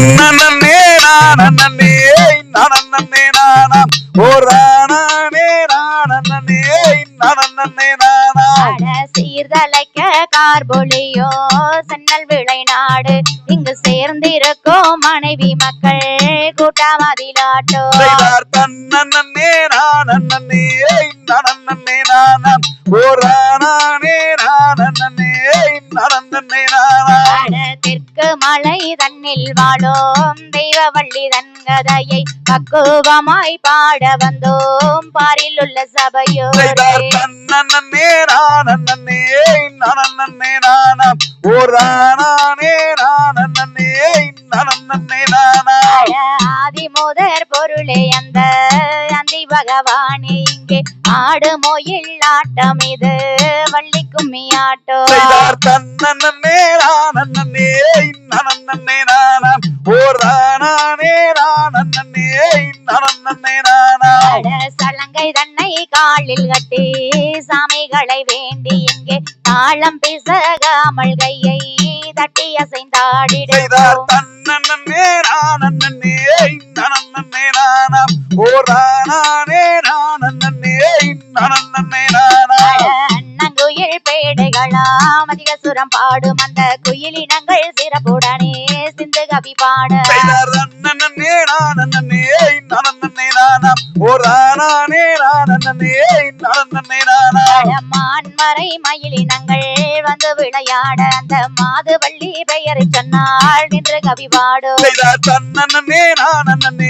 நன்னே நானே. நானே நானாம் ஓரானே நானே நானே. நானா சீர்தலைக்க கார்பொலியோ சன்னல் விளை நாடு. இங்கு சேர்ந்திருக்கும் மனைவி மக்கள் கூட்டமதிலாட்டோ. தன்னே நானே. நானே ஓரானே மலை தன்னில் வாழோம் தெய்வவள்ளி தன் கதையை பக்குவமாய் பாட வந்தோம். பாரில் உள்ள சபையோரே. செய்தார் தன்னே நானே நானே நானாம். ஓரானே நானே நானே நானா அட ஆதி முதற் பொருளே அந்த அந்தி பகவானே இங்கே ஆடு மொயில் ஆட்டம் இது வள்ளி கும்மி ஆட்டோ தன்னே நானே? நானே நானாம் ஓரானே நானே நானே நானா? அட சலங்கை தன்னை காலில் கட்டி சாமிகளை வேண்டி இங்கே தாளம் பிசகாமல் கையை தட்டி அசைந்தாடிடும் செய்தார் தன்னே நானே? நானே நானாம் ஓரானே நானே நானே நானா? அண்ணங்குயில் பேடைகளாம் அதிக சுரம் பாடும் அந்த குயிலினங்கள் சிறப்புடனே சிந்து கவி பாட. மான்மறை மயிலினங்கள் வந்து விளையாட அந்த மாதுவள்ளி பெயரை சொன்னால் நின்று கவி பாடும். தன்னே நானே.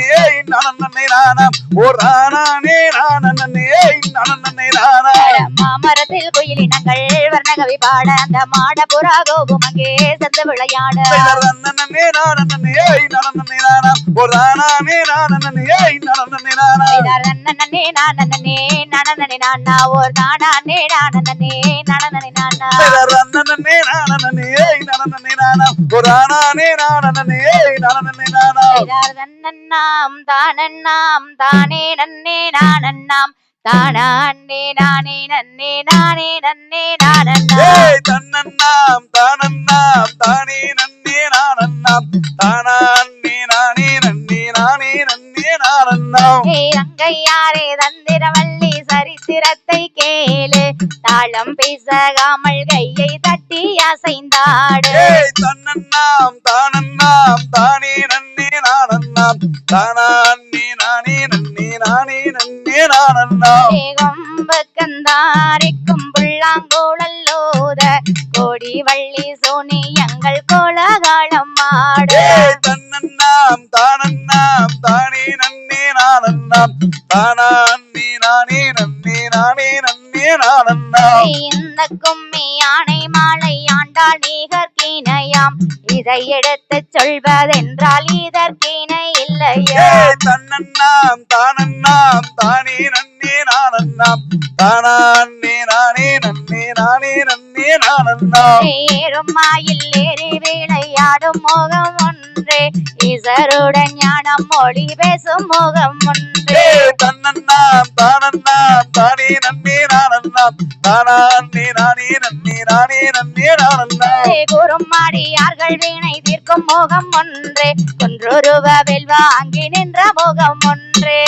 நானே நானாம் ஓரானே நானே. நானே நானா மாமரத்தில் குயிலினங்கள் வர்ணகவி பாட அந்த மாடபுரா கோபும் அங்கே சென்று விளையாட. செய்தார் தன்னே நானே. நானாம் ஓரானே நானே நானனே நானா நானானே நானா செய்தார் தன்னே நானே நானே நானாம் ஓரானே நானே நானே நானா செய்தார் தன்னன்னாம் தானன்னாம் தானே நன்னே நானன்னாம் தானே நன்னே நானே நன்னே தானே நானே நன்னே நானே நன்னே நானன்னாம் ஏய் ரங்கையாரே தந்திரவல்லி சரித்திரத்தை கேளு. தாளம் பேசகாமல் கையை தட்டி அசைந்தாடு. ஏய் தன்னன்னாம் தானன்னாம் தானே நன்னே நானன்னாம். தானான்னே நானே நன்னே நானே நன்னே நானன்னாம். கொம்பக்கந்தாரிக்கும் புல்லாங்குழல்லோத கோடி வள்ளி சோனி எங்கள் கோலகாலம் ஆடு. ஏய் தன்னன்னாம் தானன்னாம் தானே நன்னே நானன்னாம் தானான்னே நானே நன்னே நானே நன்னே நானன்னாம் இந்த கும்மி யானை மாலை ஆண்டாள் நீகர்கிணையாம் இதை எடுத்துச் சொல்வதென்றால் இதற்கிணை இல்லையா. ஏய் தன்னன்னாம் தானன்னாம் தானே நன்னே நானன்னாம் தானான்னே நானே நன்னே நானே நன்னே நானன்னாம் ஏறும் மாயில் ஏறி விளையாடும் முகம் ஒன்றே இசருடன் ஞானம் மொழி பேசும் முகம் ஒன்றே. தன்னன்னாம் தானன்னாம் தானே நன்னே நானன்னாம் தானான்னே நானே நன்னே நானே நன்னே நானன்னாம் குறுமாடியார்கள் வீணை தீர்க்கும் முகம் ஒன்றே. குன்றொருவ வெல்வா அங்கி நின்ற முகம் ஒன்றே.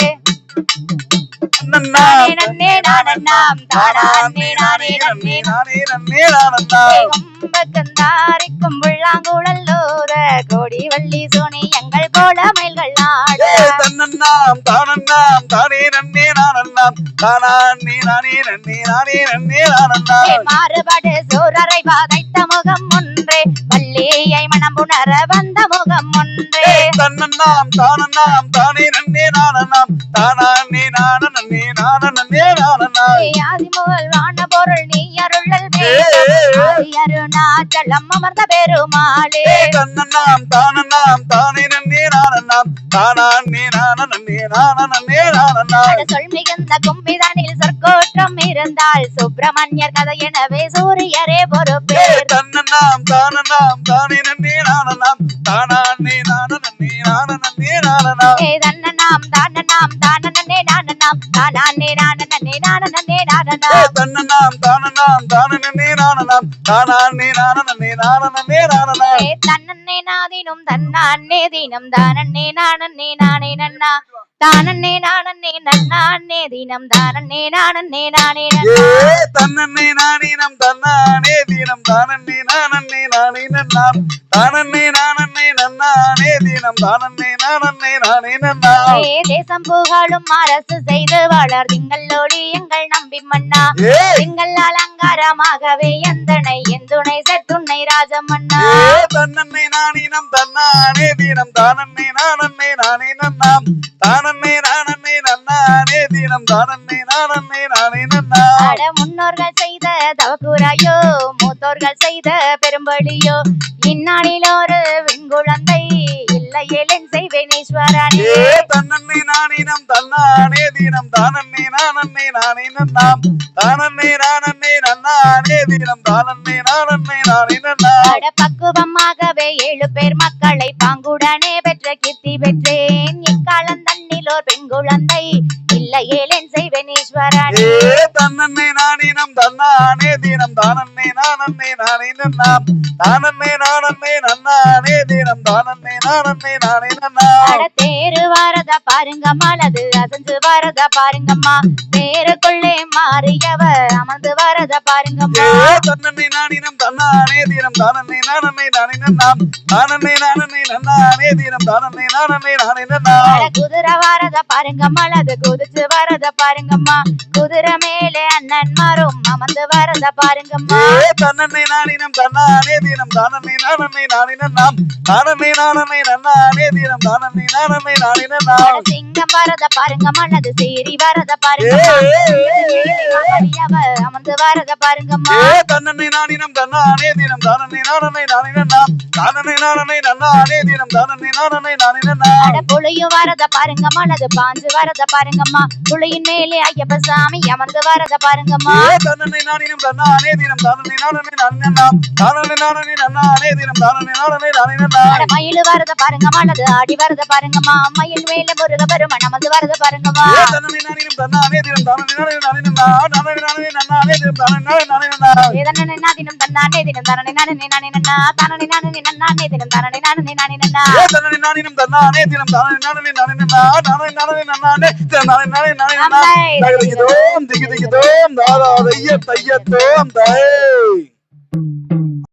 நன்னே நானன்னாம் தானான்னே நானே நன்னே. நானே நன்னே நானன்னாம் கும்பக்கந்தாரிக்கும் புல்லாங்குழல்லோத கோடி வள்ளி சோனி எங்கள் கோலமயில்கள் ஆட. ஏய் தன்னன்னாம் தானன்னாம் தானே நன்னே நானன்னாம். தானான்னே நானே நன்னே நானே நன்னே நானன்னாம். மாறுபாடு சோரரை வாதைத்த முகம் ஒன்றே. வள்ளியை மனம் உணர வந்த முகம் ஒன்றே. தன்னன்னாம் தானன்னாம் தானே நன்னே நானன்னாம் தானான்னே நான நன்னே நான நன்னே நானன்னாம் ஆதி முதல் வான பொருள் நீ அருளல். அருணாச்சலம் அமர்ந்த பெருமாளே. தன்னன்னாம் தானன்னாம் தானே நன்னே நானன்னாம் தானான்னே நான நன்னே நான நன்னே நானன்னாம் அட சொல் மிகுந்த கும்பிதனில் சொற்கோற்றம் இருந்தால் சுப்பிரமணியர் கதை எனவே சூரியரே பொறுப்பே. தானன்னாம் தானே நன்னே நானன்னாம் தானான்னே நான நன்னே நான நன்னே நானன்னாம் ஏ தன்னனாம் தானனாம் நானனாம் நானனே நானனே தான நானனாம் நானனாம் நானனே நானனே நானனா ஏ தன்னன்னே நாதினும் தன்னான்னே தினம் தானன்னே நானன்னே நானே நன்னா. தானன்னே நானன்னே நன்னான்னே தினம் நானன்னே நானே ஏ நன்னா தன்னன்னே நானீனம் தன்னானே. தீனம் தானன்னே நானன்னே நானே நன்னாம் தானன்னே நானன்னே நன்னானே தீனம் தானன்னே நானன்னே நானே நன்னாம் ஏ தேசம் புகழும் அரசு செய்து வளர். திங்கள் ஒளி எங்கள் நம்பி மன்னா. திங்கள் அலங்காரமாகவே எந்தனை எந்துணை செத்துணை ராஜமன்னா. தன்னன்னை நானீனம் தன்னானே தீனம் தானன்னே நானன்னே நானே நன்னாம் தானன்னே நானன்னே நன்னானே தீனம் தானன்னே நானன்னே நானே நன்னாம் அட முன்னோர்கள் செய்த தவக்குறாயோ மூத்தோர்கள் செய்த பெரும்பலியோ இந்நாளில் ஒரு வெண்குழந்தை இல்லையேலென் செய்வேன் ஈஸ்வரனே தன்னன்னை நானீனம் தன்னானே தீனம். தானன்னே நானன்னே நானே நன்னாம். தானன்னே நானன்னே நன்னானே தீனம். தானன்னே நானன்னே நானே நன்னாம். அட பக்குவமாகவே ஏழு பேர் மக்களை பாங்குடனே பெற்ற கீர்த்தி பெற்றேன். இக்காலம் தன்னிலோர் பெண் குழந்தை இல்லையேலென் செய்வேன் ஈஸ்வரனே தன்னன்னை நானீனம் தன்னானே தீனம் தானன்னே நானன்னே நானே நன்னாம். தானன்னே நானன்னே நன்னானே தீனம் தானன்னே நானன்னே நானே நன்னாம். தேரு வரத பாருங்க மலது அசைஞ்சு வரத பாருங்கம்மா தேருக்குள்ளே மாறியவ அமர்ந்து வரத பாருங்கம்மா தன்னன்னை நானீனம் தன்னானே தீனம் தானன்னே நானன்னே நானே நன்னாம். தானன்னே நானன்னே நன்னானே தீனம் தானன்னே நானன்னே நானே நன்னாம். அட குதிரை வரத பாருங்கம்மா மலது குதிச்சு வரத பாருங்கம்மா. குதிரை மேலே அண்ணன் மாறும். அமர்ந்து வரத பாருங்கம்மா. தன்னன்னை நானீனம் தன்னானே தீனம். தானன்னே நானன்னே நானே நன்னாம் தானன்னே நானன்னே நன்னானே தீனம். தானன்னே நானன்னே நன்னாம் சிங்கம் வரத பாருங்க மலது சீறி வரத. மகரியவ அமர்ந்து வரத பாருங்கம்மா. தன்னன்னை நானினம் தன்னானே தீனம். தானன்னை நானன்னை நானே நன்னாம் தானன்னை நானன்னை நன்னானே தீனம். தானன்னை நானன்னை நானே நன்னாம் அட புளியும் வரத பாருங்க மலது பாஞ்சு வரத பாருங்கம்மா. புளியின் மேலே ஐயப்ப சாமி அமர்ந்து வரத பாருங்கம்மா ஏ தன்னன்னை நானினம் தன்னானே தீனம் தானன்னை நானன்னை நானே நன்னாம் தானன்னை நானன்னை தீனம் தானன்னை நானன்னை நானே நன்னாம் அட மயில் வரத பாருங்க மலது ஆடி வரத பாருங்கம்மா மயில் மேல முருக பெருமன் அமர்ந்து வரத பாருங்கம்மா நானினம் தன்னானே தீனம் தானன்னை நன்னாம் தானன்னை நானன்னை தீனம் தானன்னை நன்னாம் தன்னானே தினம் நன்னா நன்னானே தினம் நன்னா ஏ தன்னன்னை நானினம் தன்னானே தீனம் தானன்னை நானே நானே நன்னாம் தானன்னை நானே நன்னானே தீனம் தானன்னை நானே நானே நன்னாம் அம்மை. தகதிகிதோம் திகிதிகிதோம் தாதா தைய தையத்தோம் தாய்.